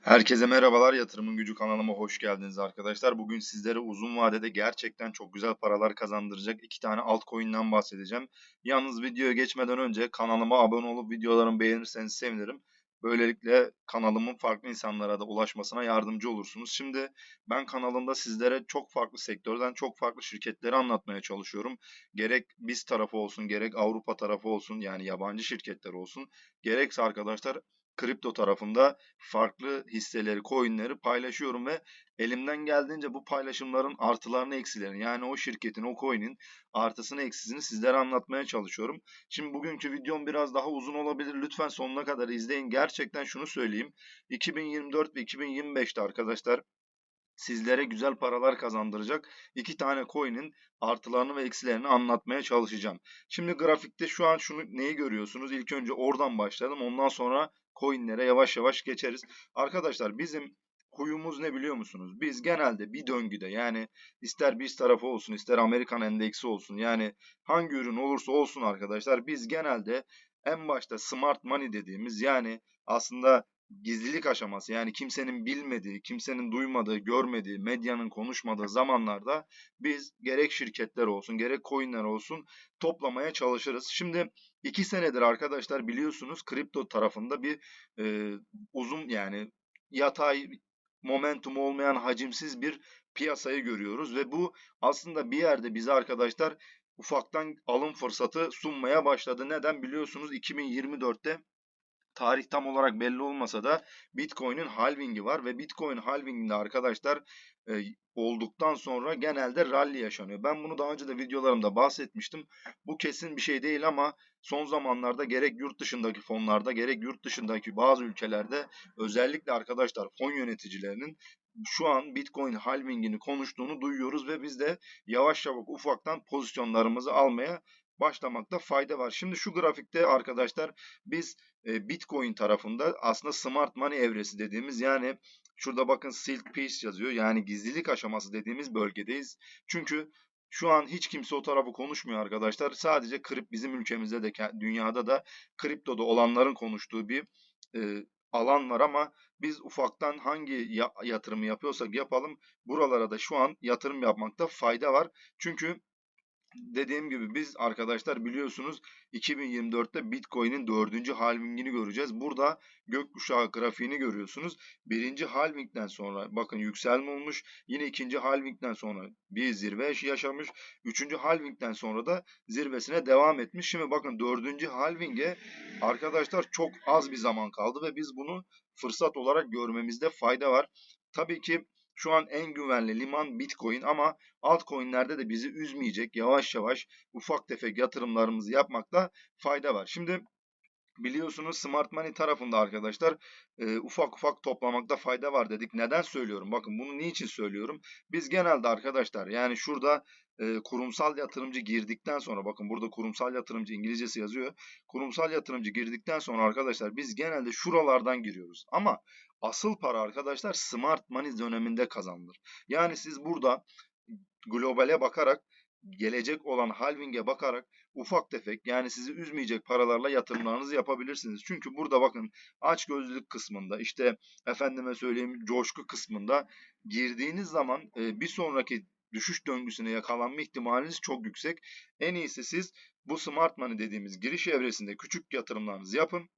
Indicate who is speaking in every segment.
Speaker 1: Herkese merhabalar. Yatırımın Gücü kanalıma hoş geldiniz arkadaşlar. Bugün sizlere uzun vadede gerçekten çok güzel paralar kazandıracak iki tane altcoin'den bahsedeceğim. Yalnız videoya geçmeden önce kanalıma abone olup videolarımı beğenirseniz sevinirim. Böylelikle kanalımın farklı insanlara da ulaşmasına yardımcı olursunuz. Şimdi ben kanalımda sizlere çok farklı sektörden çok farklı şirketleri anlatmaya çalışıyorum. Gerek biz tarafı olsun, gerek Avrupa tarafı olsun yani yabancı şirketler olsun. Gerekse arkadaşlar kripto tarafında farklı hisseleri, coinleri paylaşıyorum ve elimden geldiğince bu paylaşımların artılarını, eksilerini yani o şirketin, o coin'in artısını, eksisini sizlere anlatmaya çalışıyorum. Şimdi bugünkü videom biraz daha uzun olabilir. Lütfen sonuna kadar izleyin. Gerçekten şunu söyleyeyim. 2024 ve 2025'te arkadaşlar sizlere güzel paralar kazandıracak iki tane coin'in artılarını ve eksilerini anlatmaya çalışacağım. Şimdi grafikte şu an şunu neyi görüyorsunuz? İlk önce oradan başladım. Ondan sonra coinlere yavaş yavaş geçeriz. Arkadaşlar bizim huyumuz ne biliyor musunuz? Biz genelde bir döngüde yani ister biz tarafı olsun ister Amerikan endeksi olsun yani hangi ürün olursa olsun arkadaşlar biz genelde en başta smart money dediğimiz yani aslında gizlilik aşaması yani kimsenin bilmediği, kimsenin duymadığı, görmediği, medyanın konuşmadığı zamanlarda biz gerek şirketler olsun, gerek coinler olsun toplamaya çalışırız. Şimdi iki senedir arkadaşlar biliyorsunuz kripto tarafında bir e, uzun yani yatay momentum olmayan hacimsiz bir piyasayı görüyoruz ve bu aslında bir yerde bize arkadaşlar ufaktan alım fırsatı sunmaya başladı. Neden biliyorsunuz 2024'te tarih tam olarak belli olmasa da Bitcoin'in halvingi var ve Bitcoin halvinginde arkadaşlar e, olduktan sonra genelde rally yaşanıyor. Ben bunu daha önce de videolarımda bahsetmiştim. Bu kesin bir şey değil ama son zamanlarda gerek yurt dışındaki fonlarda gerek yurt dışındaki bazı ülkelerde özellikle arkadaşlar fon yöneticilerinin şu an Bitcoin halvingini konuştuğunu duyuyoruz ve biz de yavaş yavaş ufaktan pozisyonlarımızı almaya başlamakta fayda var. Şimdi şu grafikte arkadaşlar biz e, Bitcoin tarafında aslında smart money evresi dediğimiz yani şurada bakın silk piece yazıyor. Yani gizlilik aşaması dediğimiz bölgedeyiz. Çünkü şu an hiç kimse o tarafı konuşmuyor arkadaşlar. Sadece krip bizim ülkemizde de dünyada da kriptoda olanların konuştuğu bir e, alan var ama biz ufaktan hangi yatırımı yapıyorsak yapalım buralara da şu an yatırım yapmakta fayda var. Çünkü dediğim gibi biz arkadaşlar biliyorsunuz 2024'te Bitcoin'in dördüncü halvingini göreceğiz. Burada gökkuşağı grafiğini görüyorsunuz. Birinci halvingden sonra bakın yükselme olmuş. Yine ikinci halvingden sonra bir zirve yaşamış. Üçüncü halvingden sonra da zirvesine devam etmiş. Şimdi bakın dördüncü halvinge arkadaşlar çok az bir zaman kaldı ve biz bunu fırsat olarak görmemizde fayda var. Tabii ki şu an en güvenli liman Bitcoin ama altcoin'lerde de bizi üzmeyecek yavaş yavaş ufak tefek yatırımlarımızı yapmakta fayda var. Şimdi biliyorsunuz Smart Money tarafında arkadaşlar e, ufak ufak toplamakta fayda var dedik. Neden söylüyorum? Bakın bunu niçin söylüyorum? Biz genelde arkadaşlar yani şurada e, kurumsal yatırımcı girdikten sonra bakın burada kurumsal yatırımcı İngilizcesi yazıyor. Kurumsal yatırımcı girdikten sonra arkadaşlar biz genelde şuralardan giriyoruz. Ama asıl para arkadaşlar smart money döneminde kazanılır. Yani siz burada globale bakarak gelecek olan halving'e bakarak ufak tefek yani sizi üzmeyecek paralarla yatırımlarınızı yapabilirsiniz. Çünkü burada bakın aç gözlülük kısmında işte efendime söyleyeyim coşku kısmında girdiğiniz zaman bir sonraki düşüş döngüsüne yakalanma ihtimaliniz çok yüksek. En iyisi siz bu smart money dediğimiz giriş evresinde küçük yatırımlarınızı yapın.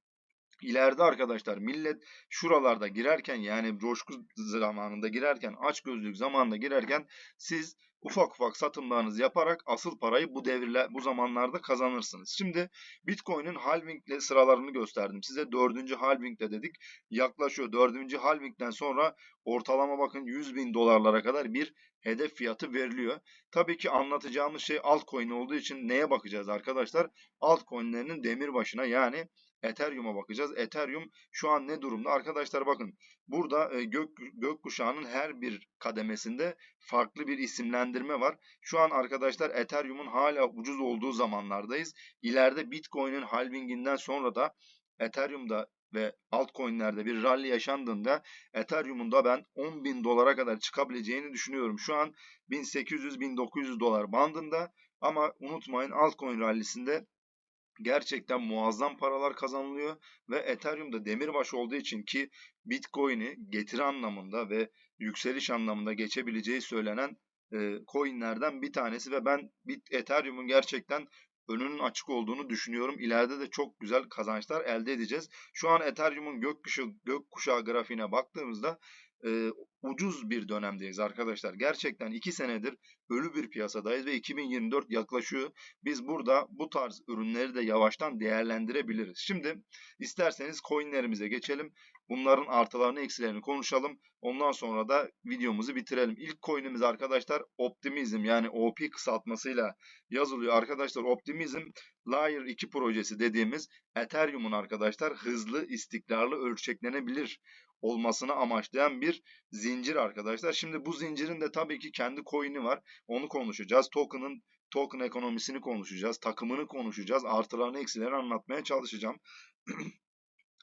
Speaker 1: İleride arkadaşlar millet şuralarda girerken yani coşku zamanında girerken aç gözlük zamanında girerken siz ufak ufak satımlarınızı yaparak asıl parayı bu devirler bu zamanlarda kazanırsınız. Şimdi Bitcoin'in halvingle sıralarını gösterdim. Size dördüncü halvingle dedik. Yaklaşıyor. Dördüncü halvingden sonra ortalama bakın 100 bin dolarlara kadar bir hedef fiyatı veriliyor. Tabii ki anlatacağımız şey altcoin olduğu için neye bakacağız arkadaşlar? Altcoin'lerinin demir başına yani Ethereum'a bakacağız. Ethereum şu an ne durumda? Arkadaşlar bakın burada e, gök gökkuşağının her bir kademesinde farklı bir isimlendirme var. Şu an arkadaşlar Ethereum'un hala ucuz olduğu zamanlardayız. İleride Bitcoin'in halvinginden sonra da Ethereum'da ve altcoin'lerde bir rally yaşandığında Ethereum'un da ben 10 bin dolara kadar çıkabileceğini düşünüyorum. Şu an 1800-1900 dolar bandında ama unutmayın altcoin rallisinde gerçekten muazzam paralar kazanılıyor ve Ethereum'da demirbaş olduğu için ki Bitcoin'i getiri anlamında ve yükseliş anlamında geçebileceği söylenen e, coinlerden bir tanesi ve ben Ethereum'un gerçekten önünün açık olduğunu düşünüyorum. İleride de çok güzel kazançlar elde edeceğiz. Şu an Ethereum'un gökkuşağı, gökkuşağı grafiğine baktığımızda e, ucuz bir dönemdeyiz arkadaşlar. Gerçekten 2 senedir ölü bir piyasadayız ve 2024 yaklaşıyor. Biz burada bu tarz ürünleri de yavaştan değerlendirebiliriz. Şimdi isterseniz coinlerimize geçelim. Bunların artılarını eksilerini konuşalım. Ondan sonra da videomuzu bitirelim. İlk coin'imiz arkadaşlar Optimism yani OP kısaltmasıyla yazılıyor. Arkadaşlar Optimism Layer 2 projesi dediğimiz Ethereum'un arkadaşlar hızlı, istikrarlı, ölçeklenebilir olmasını amaçlayan bir zincir arkadaşlar. Şimdi bu zincirin de tabii ki kendi coin'i var. Onu konuşacağız. Token'ın token ekonomisini konuşacağız. Takımını konuşacağız. Artılarını eksilerini anlatmaya çalışacağım.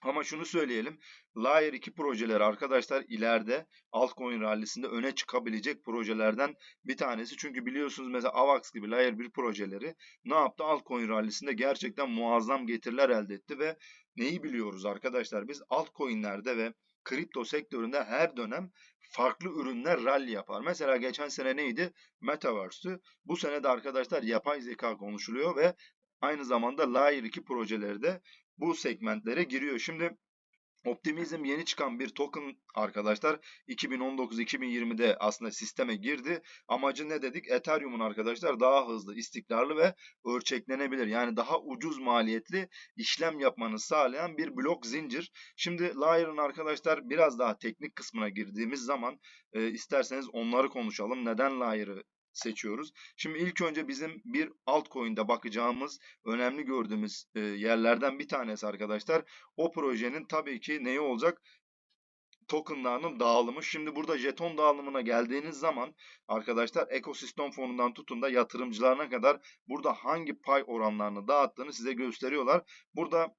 Speaker 1: Ama şunu söyleyelim. Layer 2 projeleri arkadaşlar ileride altcoin rallisinde öne çıkabilecek projelerden bir tanesi. Çünkü biliyorsunuz mesela AVAX gibi Layer 1 projeleri ne yaptı? Altcoin rallisinde gerçekten muazzam getiriler elde etti ve neyi biliyoruz arkadaşlar? Biz altcoin'lerde ve kripto sektöründe her dönem farklı ürünler rally yapar. Mesela geçen sene neydi? Metaverse'tü. Bu sene de arkadaşlar yapay zeka konuşuluyor ve aynı zamanda Layer 2 projeleri de bu segmentlere giriyor. Şimdi Optimizm yeni çıkan bir token arkadaşlar 2019-2020'de aslında sisteme girdi. Amacı ne dedik? Ethereum'un arkadaşlar daha hızlı, istikrarlı ve ölçeklenebilir. Yani daha ucuz maliyetli işlem yapmanı sağlayan bir blok zincir. Şimdi Layer'ın arkadaşlar biraz daha teknik kısmına girdiğimiz zaman e, isterseniz onları konuşalım. Neden Layer'ı seçiyoruz. Şimdi ilk önce bizim bir altcoin'de bakacağımız, önemli gördüğümüz e, yerlerden bir tanesi arkadaşlar. O projenin tabii ki neyi olacak? tokenlarının dağılımı. Şimdi burada jeton dağılımına geldiğiniz zaman arkadaşlar ekosistem fonundan tutun da yatırımcılarına kadar burada hangi pay oranlarını dağıttığını size gösteriyorlar. Burada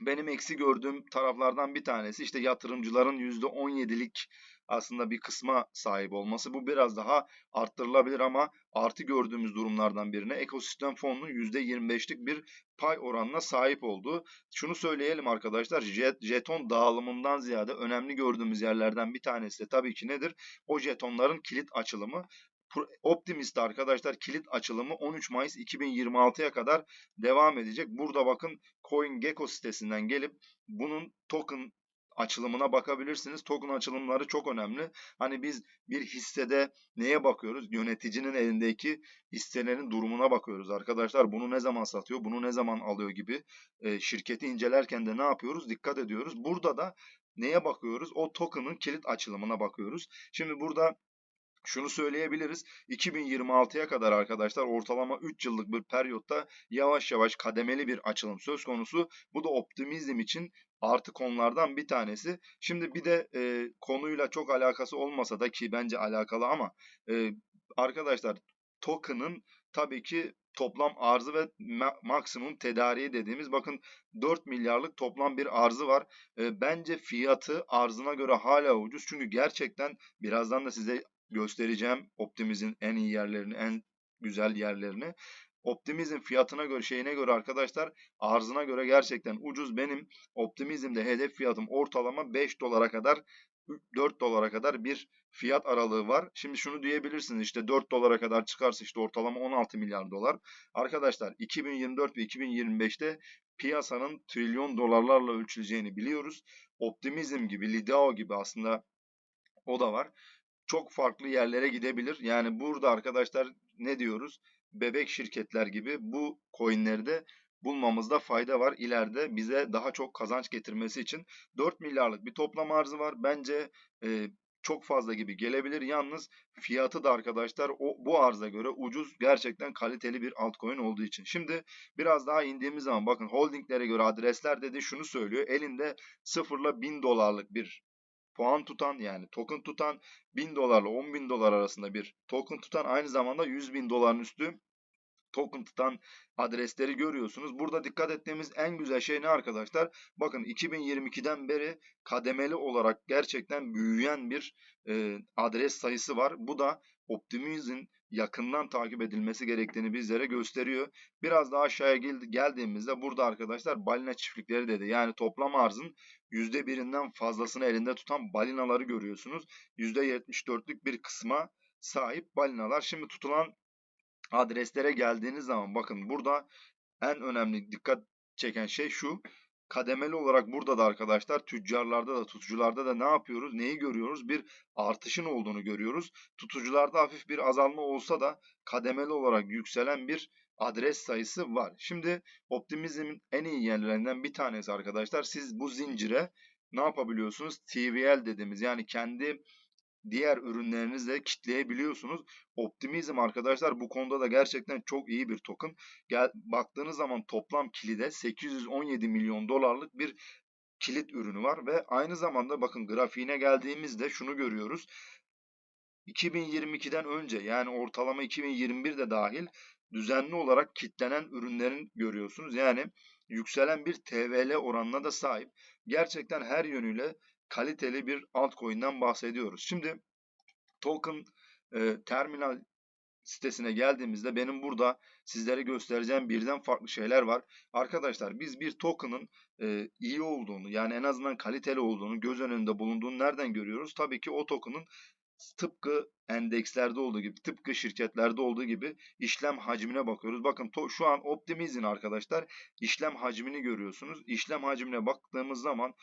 Speaker 1: benim eksi gördüğüm taraflardan bir tanesi işte yatırımcıların %17'lik aslında bir kısma sahip olması. Bu biraz daha arttırılabilir ama artı gördüğümüz durumlardan birine ekosistem fonunun %25'lik bir pay oranına sahip olduğu. Şunu söyleyelim arkadaşlar jet, jeton dağılımından ziyade önemli gördüğümüz yerlerden bir tanesi de tabii ki nedir? O jetonların kilit açılımı. Optimist arkadaşlar kilit açılımı 13 Mayıs 2026'ya kadar devam edecek. Burada bakın CoinGecko sitesinden gelip bunun token açılımına bakabilirsiniz. Token açılımları çok önemli. Hani biz bir hissede neye bakıyoruz? Yöneticinin elindeki hisselerin durumuna bakıyoruz arkadaşlar. Bunu ne zaman satıyor, bunu ne zaman alıyor gibi e, şirketi incelerken de ne yapıyoruz? Dikkat ediyoruz. Burada da neye bakıyoruz? O token'ın kilit açılımına bakıyoruz. Şimdi burada şunu söyleyebiliriz. 2026'ya kadar arkadaşlar ortalama 3 yıllık bir periyotta yavaş yavaş kademeli bir açılım söz konusu. Bu da optimizm için artı konulardan bir tanesi. Şimdi bir de e, konuyla çok alakası olmasa da ki bence alakalı ama e, arkadaşlar token'ın tabii ki toplam arzı ve ma maksimum tedariği dediğimiz bakın 4 milyarlık toplam bir arzı var. E, bence fiyatı arzına göre hala ucuz. Çünkü gerçekten birazdan da size göstereceğim Optimiz'in en iyi yerlerini, en güzel yerlerini. Optimizm fiyatına göre şeyine göre arkadaşlar arzına göre gerçekten ucuz. Benim Optimizm'de hedef fiyatım ortalama 5 dolara kadar 4 dolara kadar bir fiyat aralığı var. Şimdi şunu diyebilirsiniz işte 4 dolara kadar çıkarsa işte ortalama 16 milyar dolar. Arkadaşlar 2024 ve 2025'te piyasanın trilyon dolarlarla ölçüleceğini biliyoruz. Optimizm gibi, Lidao gibi aslında o da var çok farklı yerlere gidebilir. Yani burada arkadaşlar ne diyoruz? Bebek şirketler gibi bu coinleri de bulmamızda fayda var. İleride bize daha çok kazanç getirmesi için 4 milyarlık bir toplam arzı var. Bence e, çok fazla gibi gelebilir. Yalnız fiyatı da arkadaşlar o, bu arza göre ucuz gerçekten kaliteli bir altcoin olduğu için. Şimdi biraz daha indiğimiz zaman bakın holdinglere göre adresler dedi şunu söylüyor. Elinde 0 ile 1000 dolarlık bir puan tutan yani token tutan 1000 dolarla 10 bin dolar arasında bir token tutan aynı zamanda 100 bin doların üstü token tutan adresleri görüyorsunuz. Burada dikkat ettiğimiz en güzel şey ne arkadaşlar? Bakın 2022'den beri kademeli olarak gerçekten büyüyen bir e, adres sayısı var. Bu da Optimizm'in yakından takip edilmesi gerektiğini bizlere gösteriyor. Biraz daha aşağıya gel- geldiğimizde burada arkadaşlar balina çiftlikleri dedi. Yani toplam arzın %1'inden fazlasını elinde tutan balinaları görüyorsunuz. %74'lük bir kısma sahip balinalar. Şimdi tutulan adreslere geldiğiniz zaman bakın burada en önemli dikkat çeken şey şu. Kademeli olarak burada da arkadaşlar tüccarlarda da tutucularda da ne yapıyoruz? Neyi görüyoruz? Bir artışın olduğunu görüyoruz. Tutucularda hafif bir azalma olsa da kademeli olarak yükselen bir adres sayısı var. Şimdi optimizmin en iyi yerlerinden bir tanesi arkadaşlar. Siz bu zincire ne yapabiliyorsunuz? TVL dediğimiz yani kendi diğer ürünlerinizle kitleyebiliyorsunuz. Optimizm arkadaşlar bu konuda da gerçekten çok iyi bir token. Gel, baktığınız zaman toplam kilide 817 milyon dolarlık bir kilit ürünü var ve aynı zamanda bakın grafiğine geldiğimizde şunu görüyoruz. 2022'den önce yani ortalama 2021'de dahil düzenli olarak kitlenen ürünlerin görüyorsunuz. Yani yükselen bir TVL oranına da sahip. Gerçekten her yönüyle kaliteli bir altcoin'den bahsediyoruz. Şimdi token e, terminal sitesine geldiğimizde benim burada sizlere göstereceğim birden farklı şeyler var. Arkadaşlar biz bir token'ın e, iyi olduğunu yani en azından kaliteli olduğunu göz önünde bulunduğunu nereden görüyoruz? Tabii ki o token'ın tıpkı endekslerde olduğu gibi, tıpkı şirketlerde olduğu gibi işlem hacmine bakıyoruz. Bakın şu an Optimizm arkadaşlar işlem hacmini görüyorsunuz. İşlem hacmine baktığımız zaman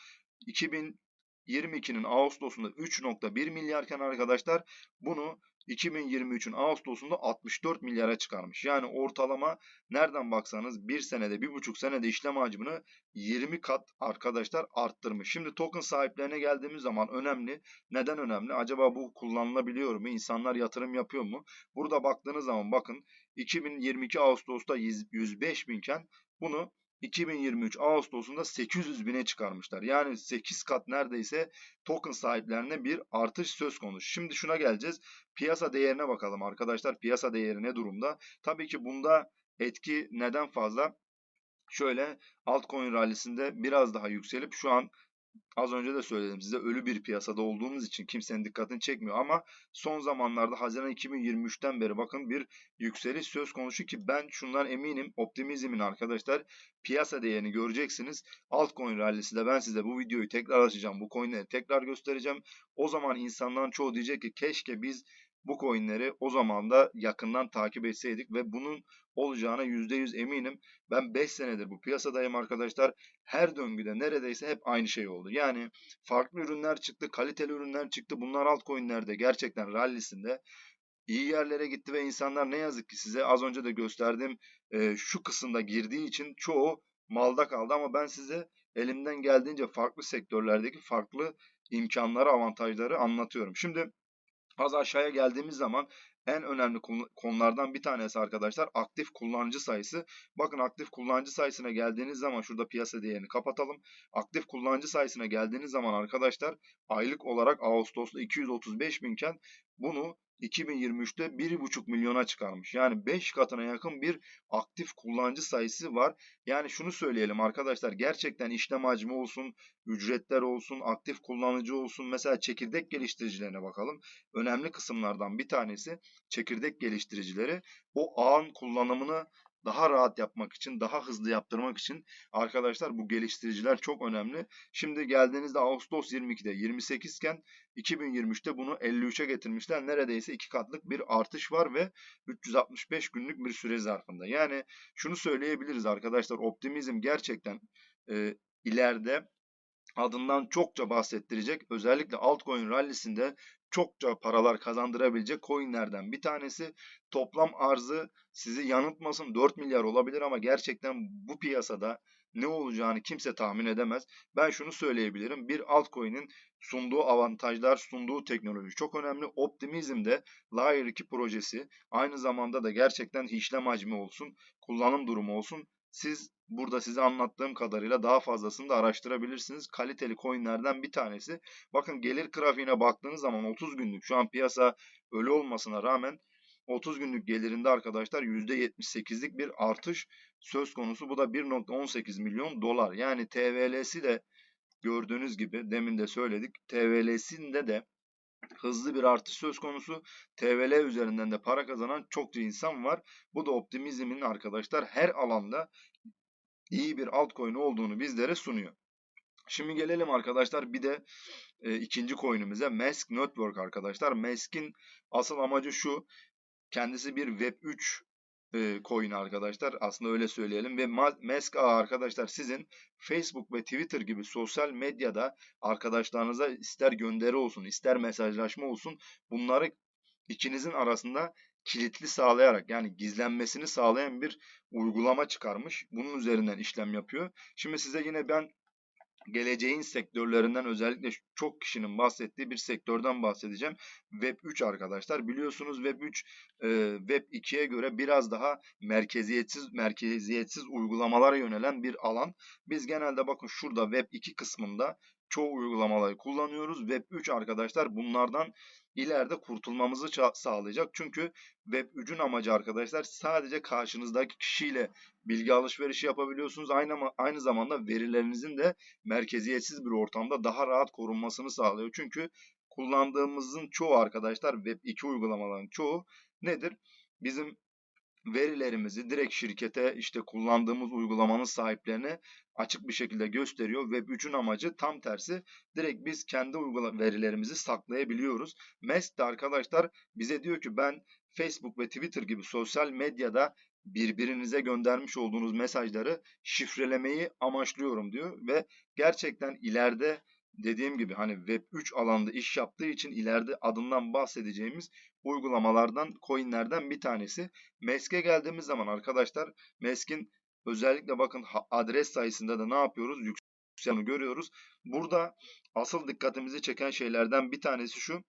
Speaker 1: 2022'nin Ağustos'unda 3.1 milyarken arkadaşlar bunu 2023'ün Ağustos'unda 64 milyara çıkarmış. Yani ortalama nereden baksanız bir senede, bir buçuk senede işlem hacmini 20 kat arkadaşlar arttırmış. Şimdi token sahiplerine geldiğimiz zaman önemli. Neden önemli? Acaba bu kullanılabiliyor mu? İnsanlar yatırım yapıyor mu? Burada baktığınız zaman bakın 2022 Ağustos'ta 105 binken bunu 2023 Ağustos'unda 800 bine çıkarmışlar. Yani 8 kat neredeyse token sahiplerine bir artış söz konusu. Şimdi şuna geleceğiz. Piyasa değerine bakalım arkadaşlar. Piyasa değeri ne durumda? Tabii ki bunda etki neden fazla? Şöyle altcoin rallisinde biraz daha yükselip şu an Az önce de söyledim size ölü bir piyasada olduğumuz için kimsenin dikkatini çekmiyor ama son zamanlarda Haziran 2023'ten beri bakın bir yükseliş söz konusu ki ben şundan eminim optimizmin arkadaşlar piyasa değerini göreceksiniz. Altcoin rallisi de ben size bu videoyu tekrar açacağım. Bu coinleri tekrar göstereceğim. O zaman insanların çoğu diyecek ki keşke biz bu coinleri o zaman da yakından takip etseydik ve bunun olacağına %100 eminim. Ben 5 senedir bu piyasadayım arkadaşlar. Her döngüde neredeyse hep aynı şey oldu. Yani farklı ürünler çıktı, kaliteli ürünler çıktı. Bunlar altcoin'lerde gerçekten rallisinde iyi yerlere gitti ve insanlar ne yazık ki size az önce de gösterdiğim e, şu kısımda girdiği için çoğu malda kaldı ama ben size elimden geldiğince farklı sektörlerdeki farklı imkanları, avantajları anlatıyorum. Şimdi Az aşağıya geldiğimiz zaman en önemli konulardan bir tanesi arkadaşlar aktif kullanıcı sayısı. Bakın aktif kullanıcı sayısına geldiğiniz zaman şurada piyasa değerini kapatalım. Aktif kullanıcı sayısına geldiğiniz zaman arkadaşlar aylık olarak Ağustos'ta 235 binken bunu 2023'te 1,5 milyona çıkarmış. Yani 5 katına yakın bir aktif kullanıcı sayısı var. Yani şunu söyleyelim arkadaşlar gerçekten işlem hacmi olsun, ücretler olsun, aktif kullanıcı olsun. Mesela çekirdek geliştiricilerine bakalım. Önemli kısımlardan bir tanesi çekirdek geliştiricileri o ağın kullanımını daha rahat yapmak için, daha hızlı yaptırmak için arkadaşlar bu geliştiriciler çok önemli. Şimdi geldiğinizde Ağustos 22'de 28 iken 2023'te bunu 53'e getirmişler. Neredeyse iki katlık bir artış var ve 365 günlük bir süre zarfında. Yani şunu söyleyebiliriz arkadaşlar optimizm gerçekten e, ileride adından çokça bahsettirecek. Özellikle altcoin rallisinde çokça paralar kazandırabilecek coinlerden bir tanesi. Toplam arzı sizi yanıltmasın 4 milyar olabilir ama gerçekten bu piyasada ne olacağını kimse tahmin edemez. Ben şunu söyleyebilirim. Bir altcoin'in sunduğu avantajlar, sunduğu teknoloji çok önemli. Optimizm de Layer 2 projesi aynı zamanda da gerçekten işlem hacmi olsun, kullanım durumu olsun. Siz burada size anlattığım kadarıyla daha fazlasını da araştırabilirsiniz. Kaliteli coinlerden bir tanesi. Bakın gelir grafiğine baktığınız zaman 30 günlük şu an piyasa ölü olmasına rağmen 30 günlük gelirinde arkadaşlar %78'lik bir artış söz konusu. Bu da 1.18 milyon dolar. Yani TVL'si de gördüğünüz gibi demin de söyledik. TVL'sinde de hızlı bir artış söz konusu. TVL üzerinden de para kazanan çokça insan var. Bu da optimizmin arkadaşlar her alanda iyi bir altcoin olduğunu bizlere sunuyor. Şimdi gelelim arkadaşlar bir de e, ikinci coin'imize Mask Network arkadaşlar. Mask'in asıl amacı şu. Kendisi bir Web3 e, coin arkadaşlar. Aslında öyle söyleyelim. Ve Mask Ağı arkadaşlar sizin Facebook ve Twitter gibi sosyal medyada arkadaşlarınıza ister gönderi olsun ister mesajlaşma olsun bunları ikinizin arasında kilitli sağlayarak yani gizlenmesini sağlayan bir uygulama çıkarmış. Bunun üzerinden işlem yapıyor. Şimdi size yine ben geleceğin sektörlerinden özellikle çok kişinin bahsettiği bir sektörden bahsedeceğim. Web 3 arkadaşlar. Biliyorsunuz Web 3 e, Web 2'ye göre biraz daha merkeziyetsiz merkeziyetsiz uygulamalara yönelen bir alan. Biz genelde bakın şurada Web 2 kısmında çoğu uygulamaları kullanıyoruz. Web 3 arkadaşlar bunlardan ileride kurtulmamızı sağlayacak. Çünkü Web 3'ün amacı arkadaşlar sadece karşınızdaki kişiyle bilgi alışverişi yapabiliyorsunuz. Aynı, aynı zamanda verilerinizin de merkeziyetsiz bir ortamda daha rahat korunmasını sağlıyor. Çünkü kullandığımızın çoğu arkadaşlar Web 2 uygulamaların çoğu nedir? Bizim verilerimizi direkt şirkete işte kullandığımız uygulamanın sahiplerine açık bir şekilde gösteriyor. Web 3'ün amacı tam tersi. Direkt biz kendi uygulama verilerimizi saklayabiliyoruz. Mask de arkadaşlar bize diyor ki ben Facebook ve Twitter gibi sosyal medyada birbirinize göndermiş olduğunuz mesajları şifrelemeyi amaçlıyorum diyor ve gerçekten ileride dediğim gibi hani Web 3 alanda iş yaptığı için ileride adından bahsedeceğimiz uygulamalardan, coinlerden bir tanesi. Mesk'e geldiğimiz zaman arkadaşlar Mesk'in özellikle bakın adres sayısında da ne yapıyoruz? Yükseleni görüyoruz. Burada asıl dikkatimizi çeken şeylerden bir tanesi şu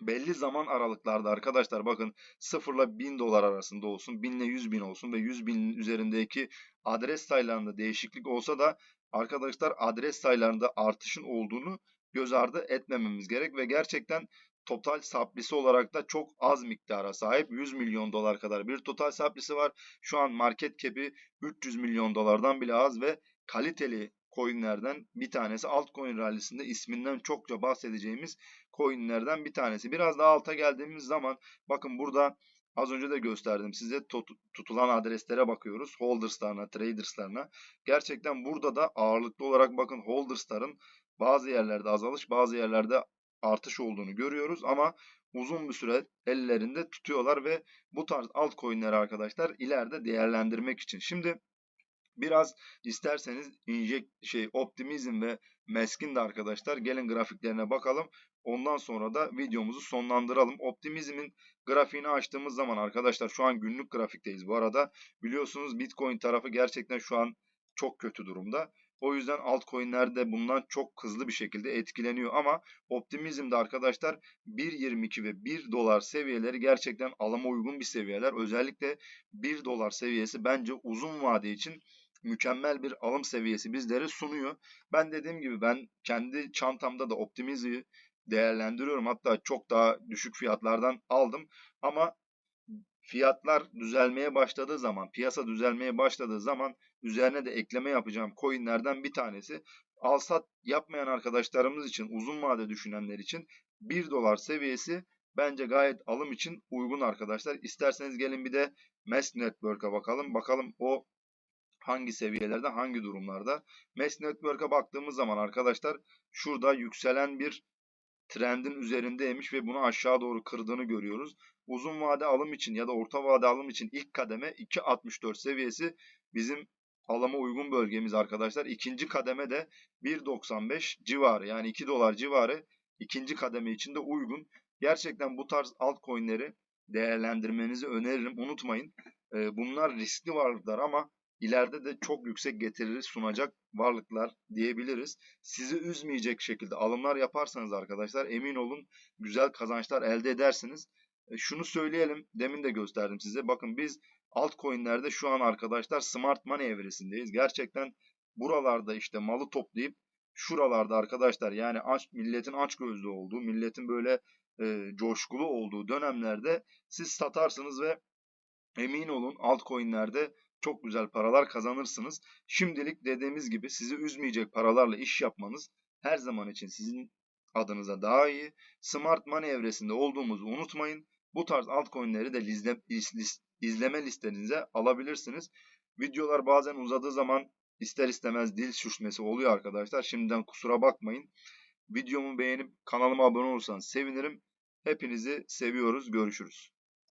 Speaker 1: belli zaman aralıklarda arkadaşlar bakın 0 ile 1000 dolar arasında olsun 1000 ile 100 bin olsun ve 100 binin üzerindeki adres sayılarında değişiklik olsa da arkadaşlar adres sayılarında artışın olduğunu göz ardı etmememiz gerek ve gerçekten total saplisi olarak da çok az miktara sahip 100 milyon dolar kadar bir total saplisi var. Şu an market cap'i 300 milyon dolardan bile az ve kaliteli coinlerden bir tanesi altcoin rallisinde isminden çokça bahsedeceğimiz coinlerden bir tanesi. Biraz daha alta geldiğimiz zaman bakın burada az önce de gösterdim size tutulan adreslere bakıyoruz. Holders'larına, traders'larına. Gerçekten burada da ağırlıklı olarak bakın holders'ların bazı yerlerde azalış, bazı yerlerde artış olduğunu görüyoruz ama uzun bir süre ellerinde tutuyorlar ve bu tarz altcoin'leri arkadaşlar ileride değerlendirmek için. Şimdi Biraz isterseniz injek şey optimizm ve meskin de arkadaşlar gelin grafiklerine bakalım. Ondan sonra da videomuzu sonlandıralım. Optimizmin grafiğini açtığımız zaman arkadaşlar şu an günlük grafikteyiz. Bu arada biliyorsunuz Bitcoin tarafı gerçekten şu an çok kötü durumda. O yüzden altcoin'ler de bundan çok hızlı bir şekilde etkileniyor ama optimizmde arkadaşlar 1.22 ve 1 dolar seviyeleri gerçekten alıma uygun bir seviyeler. Özellikle 1 dolar seviyesi bence uzun vade için mükemmel bir alım seviyesi bizlere sunuyor. Ben dediğim gibi ben kendi çantamda da Optimizm'i değerlendiriyorum. Hatta çok daha düşük fiyatlardan aldım. Ama fiyatlar düzelmeye başladığı zaman, piyasa düzelmeye başladığı zaman üzerine de ekleme yapacağım coinlerden bir tanesi. Alsat yapmayan arkadaşlarımız için, uzun vade düşünenler için 1 dolar seviyesi bence gayet alım için uygun arkadaşlar. İsterseniz gelin bir de Mass Network'a bakalım. Bakalım o hangi seviyelerde, hangi durumlarda. Mesh Network'a baktığımız zaman arkadaşlar şurada yükselen bir trendin üzerindeymiş ve bunu aşağı doğru kırdığını görüyoruz. Uzun vade alım için ya da orta vade alım için ilk kademe 2.64 seviyesi bizim alama uygun bölgemiz arkadaşlar. İkinci kademe de 1.95 civarı yani 2 dolar civarı ikinci kademe için de uygun. Gerçekten bu tarz altcoin'leri değerlendirmenizi öneririm. Unutmayın bunlar riskli varlıklar ama ileride de çok yüksek getirileri sunacak varlıklar diyebiliriz. Sizi üzmeyecek şekilde alımlar yaparsanız arkadaşlar emin olun güzel kazançlar elde edersiniz. E, şunu söyleyelim demin de gösterdim size. Bakın biz altcoin'lerde şu an arkadaşlar smart money evresindeyiz. Gerçekten buralarda işte malı toplayıp şuralarda arkadaşlar yani aç, milletin aç gözlü olduğu, milletin böyle e, coşkulu olduğu dönemlerde siz satarsınız ve emin olun altcoin'lerde çok güzel paralar kazanırsınız. Şimdilik dediğimiz gibi sizi üzmeyecek paralarla iş yapmanız her zaman için sizin adınıza daha iyi. Smart Money evresinde olduğumuzu unutmayın. Bu tarz altcoin'leri de liste, lis- izleme listenize alabilirsiniz. Videolar bazen uzadığı zaman ister istemez dil sürçmesi oluyor arkadaşlar. Şimdiden kusura bakmayın. Videomu beğenip kanalıma abone olursanız sevinirim. Hepinizi seviyoruz. Görüşürüz.